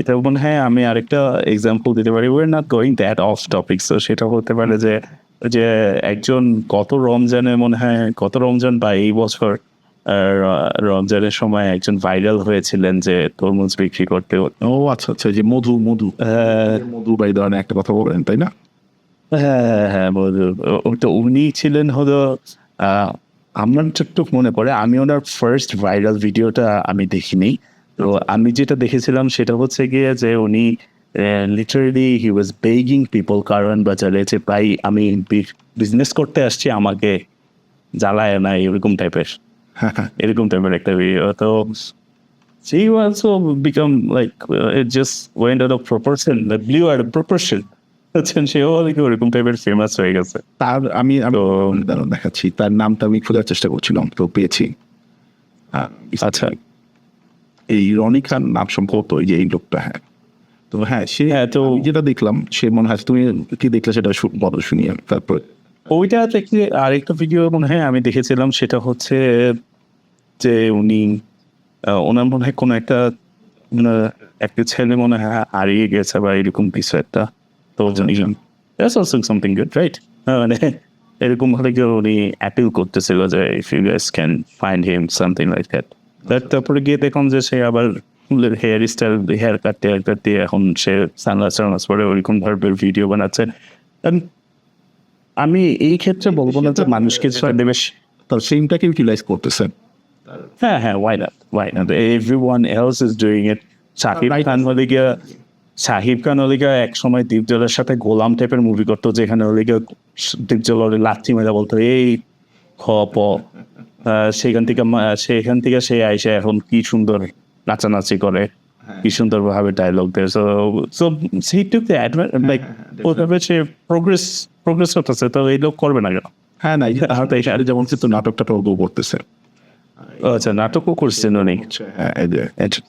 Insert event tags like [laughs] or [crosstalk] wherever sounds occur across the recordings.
এটা মনে হয় আমি আরেকটা এক্সাম্পল দিতে পারি। We're not going that off topic তো সেটা হতে পারে যে যে একজন গত রমজানে মনে হয় গত রমজান বা এই বছর রমজানের সময় একজন ভাইরাল হয়েছিলেন যে তরমুজ বিক্রি করতে। ও আচ্ছা আচ্ছা যে মধু মধু। মধু বা এই ধরনের একটা কথা বলেন তাই না? হ্যাঁ হ্যাঁ হ্যাঁ ও- ও তো উনি ছিলেন হলো আহ, আমার যতটুক মনে পড়ে আমি ওনার ফার্স্ট ভাইরাল ভিডিওটা আমি দেখিনি। তো আমি যেটা দেখেছিলাম সেটা হচ্ছে গিয়ে যে উনি literally he was begging people কারণ বাজারে যে ভাই আমি বিজনেস করতে আসছি আমাকে জ্বালায় না এরকম টাইপের [laughs] এরকম টাইপের একটা ভিডিও তো she also become like uh, it just went out of proportion like blew out of proportion. আচ্ছা সেও নাকি ওরকম টাইপের ফেমাস হয়ে গেছে। তার আমি তো- দেখাচ্ছি তার নামটা আমি খোঁজার চেষ্টা করছিলাম তো পেয়েছি। আচ্ছা। এই রনি খান নাম সম্ভবত এই যে এই লোকটা হ্যাঁ। তো হ্যাঁ সে হ্যাঁ, তো- যেটা দেখলাম সে মনে হয় তুমি কি দেখলে সেটা বলো শুনি আমি তারপর। ওইটা থেকে আরেকটা ভিডিও মনে হয় আমি দেখেছিলাম সেটা হচ্ছে যে উনি ওনার মনে হয় কোনো একটা একটা ছেলে মনে হয় হারিয়ে গেছে বা এরকম কিছু একটা। তো something good right? মানে এরকম হলে কি উনি অ্যাপিল করতেছিল যে if you guys can find him something like that তারপরে গিয়ে দেখলাম যে সে আবার ফুলের হেয়ার স্টাইল হেয়ার কাট টেয়ার কাট দিয়ে এখন সে সানগ্লাস টানগ্লাস পরে ওইরকম ধরনের ভিডিও বানাচ্ছে। আমি এই ক্ষেত্রে বলব না যে মানুষকে বেশ তার সেইমটাকে ইউটিলাইজ করতেছেন। হ্যাঁ হ্যাঁ why not why not everyone else is doing it Sahib Khan হলে গিয়া শাহিব খান হলে গিয়া এক সময় দীপজলের সাথে গোলাম টাইপের মুভি করতো যেখানে হলে গিয়া দীপজল লাথি মেরা বলতো এই খ প। সেখান থেকে সেখান থেকে সে আইসে এখন কি সুন্দর নাচানাচি করে কি সুন্দর ভাবে ডায়লগ দেয় সো সো সেই টুক লাইক ওভাবে সে প্রোগ্রেস প্রোগ্রেস করতেছে তো এই লোক করবে না কেন? হ্যাঁ না [laughs] এই যেমন কিন্তু নাটকটা টর্গ করতেছে। আচ্ছা নাটকও করছেন উনি? হ্যাঁ এই আচ্ছা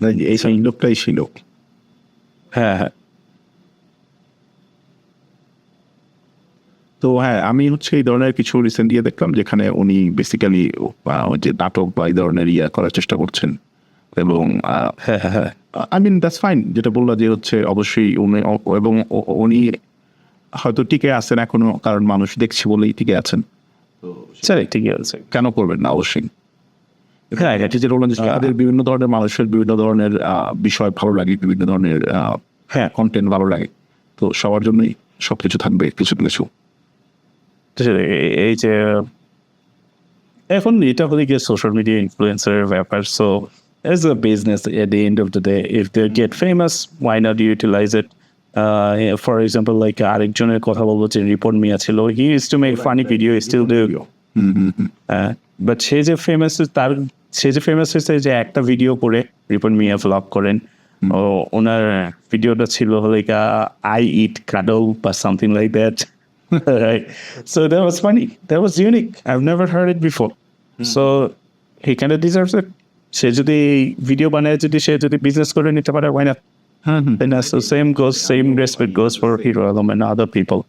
না, এই সেই লোকটাই সেই লোক। হ্যাঁ হ্যাঁ। তো হ্যাঁ আমি হচ্ছে এই ধরনের কিছু রিসেন্ট ইয়ে দেখলাম যেখানে উনি বেসিক্যালি যে নাটক বা এই ধরনের ইয়ে করার চেষ্টা করছেন এবং হ্যাঁ হ্যাঁ হ্যাঁ। আই মিন দ্যাটস ফাইন যেটা বলল যে হচ্ছে অবশ্যই উনি এবং উনি হয়তো টিকে আছেন এখনও কারণ মানুষ দেখছে বলেই টিকে আছেন। স্যার ঠিকই আছে কেন করবেন না অবশ্যই। হ্যাঁ এটা যে তাদের বিভিন্ন ধরনের মানুষের বিভিন্ন ধরনের বিষয় ভালো লাগে বিভিন্ন ধরনের হ্যাঁ। কন্টেন্ট ভালো লাগে। তো সবার জন্যই সবকিছু থাকবে কিছু না কিছু। সেটাই, এই- যে এখন এটা হলে গিয়ে সোশ্যাল মিডিয়া ইনফ্লুয়েন্সার ব্যাপার so as a business at the end of the day if they get famous why not utilise it for example like আরেকজনের কথা বলব যে রিপোর্ট মিয়া ছিল he is to make funny video still do but সে যে famous তার সে যে famous হয়েছে যে একটা ভিডিও করে রিপন মিয়া ভ্লগ করেন ও ওনার ভিডিওটা ছিল হলে আই ইট কাডল বা something like that [laughs] right so that was funny that was unique i've never heard it before so he kind of deserves it সে যদি ভিডিও বানায় যদি সে যদি বিজনেস করে নিতে পারে why not হ্যাঁ হুম then that's the same goes same respect goes for hero Alam and other people